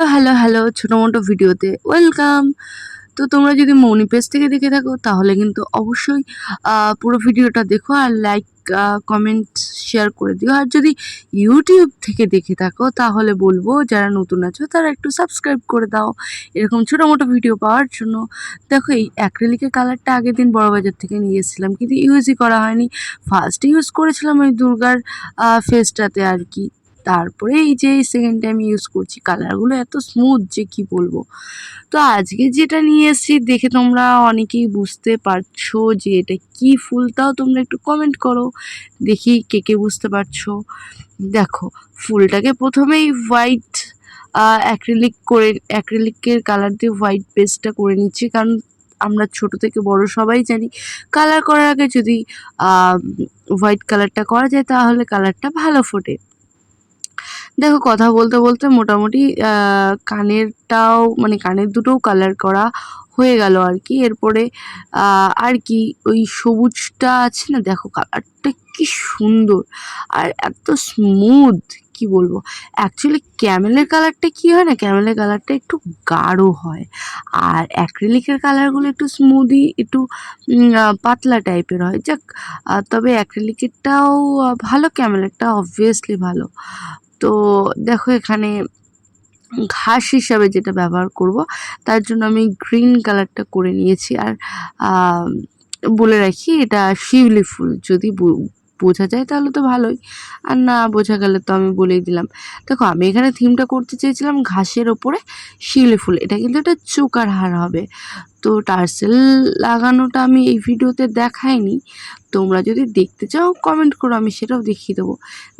Hello hello ছোটো মোটো ভিডিওতে welcome. তো তোমরা যদি মৌনি পেজ থেকে দেখে থাকো, তাহলে কিন্তু অবশ্যই পুরো ভিডিওটা দেখো আর লাইক কমেন্ট শেয়ার করে দিও। আর যদি ইউটিউব থেকে দেখে থাকো, তাহলে বলব যারা নতুন আছো, তারা একটু সাবস্ক্রাইব করে দাও। এরকম ছোটো মোটো ভিডিও পাওয়ার জন্য। দেখো, এই অ্যাক্রেলিকের কালারটা আগের দিন বড়বাজার থেকে নিয়ে এসেছিলাম, কিন্তু ইউজই করা হয়নি। ফার্স্ট ইউজ করেছিলাম ওই দুর্গার ফেসটাতে আর কি। তারপরে এই যে এই সেকেন্ড টাইম ইউজ করছি কালারগুলো এত স্মুথ যে কি বলব? তো আজকে যেটা নিয়ে এসেছি, দেখে তোমরা অনেকেই বুঝতে পারছ যে এটা কি ফুল, তাও তোমরা একটু কমেন্ট করো, দেখি কে কে বুঝতে পারছ। দেখো, ফুলটাকে প্রথমেই হোয়াইট অ্যাক্রিলিক করে অ্যাক্রিলিকের কালার দিয়ে হোয়াইট পেস্টটা করে নিচ্ছি, কারণ আমরা ছোট থেকে বড় সবাই জানি কালার করার আগে যদি হোয়াইট কালারটা করা যায়, তাহলে কালারটা ভালো ফোটে। দেখো, কথা বলতে বলতে মোটামুটি কানেরটাও মানে কানের দুটোও কালার করা হয়ে গেল আর কি। এরপরে আর কি, ওই সবুজটা আছে না, দেখো কালারটা কি সুন্দর আর এত স্মুথ কি বলব? অ্যাকচুয়ালি ক্যামেলের কালারটা কি হয় না ক্যামেলের কালারটা একটু গাঢ় হয় আর অ্যাক্রিলিকের কালারগুলো একটু স্মুদি একটু পাতলা টাইপের হয়। যাক তবে অ্যাক্রিলিকেরটাও ভালো ক্যামেলেরটা অবভিয়াসলি ভালো। তো দেখো এখানে ঘাস হিসাবে যেটা ব্যবহার করব, তার জন্য আমি গ্রিন কালারটা করে নিয়েছি। আর বলে রাখি এটা শিউলি ফুল, যদি বোঝা যায় তাহলে তো ভালোই। আর না বোঝা গেলে তো আমি বলেই দিলাম। দেখো, আমি এখানে থিমটা করতে চেয়েছিলাম ঘাসের ওপরে শিউলি ফুল। এটা কিন্তু একটা চোকার হার হবে। তো টার্সেল লাগানোটা আমি এই ভিডিওতে দেখাইনি। তোমরা যদি দেখতে চাও কমেন্ট করো, আমি সেটাও দেখিয়ে দেবো।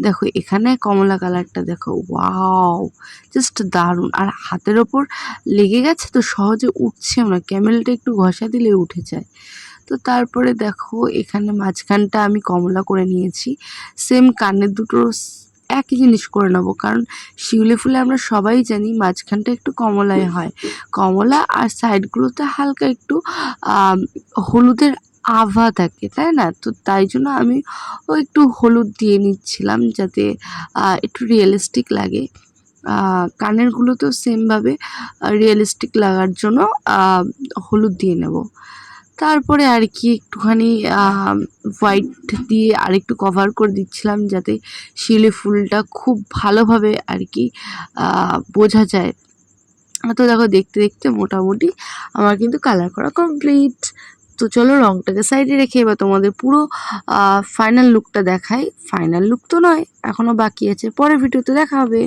দেখো, এখানে কমলা কালারটা দেখো, ওয়াও জাস্ট দারুণ। আর হাতের ওপর লেগে গেছে তো সহজে উঠছেও না। ক্যামেলটা একটু ঘষা দিলে উঠে যায়। তো তারপরে দেখো এখানে মাঝখানটা আমি কমলা করে নিয়েছি। সেম কানের দুটো একই জিনিস করে নেব কারণ শিউলি ফুলে আমরা সবাই জানি মাঝখানটা একটু কমলায় হয়। কমলা আর সাইডগুলোতে হালকা একটু হলুদের আভা থাকে তাই না? তো তাই জন্য আমি ও একটু হলুদ দিয়ে নিচ্ছিলাম যাতে একটু রিয়েলিস্টিক লাগে। আহ, কানেরগুলোতেও সেমভাবে রিয়েলিস্টিক লাগার জন্য হলুদ দিয়ে নেব। তারপরে আর কি একটুখানি হোয়াইট দিয়ে আরেকটু কভার করে দিচ্ছিলাম যাতে শিউলি ফুলটা খুব ভালোভাবে আর কি বোঝা যায়। তো দেখো দেখতে দেখতে মোটামুটি আমার কিন্তু কালার করা কমপ্লিট তো চলো রংটাকে সাইডে রেখে এবার তোমাদের পুরো ফাইনাল লুকটা দেখাই। ফাইনাল লুক তো নয় এখনও বাকি আছে। পরের ভিডিওতে দেখা হবে।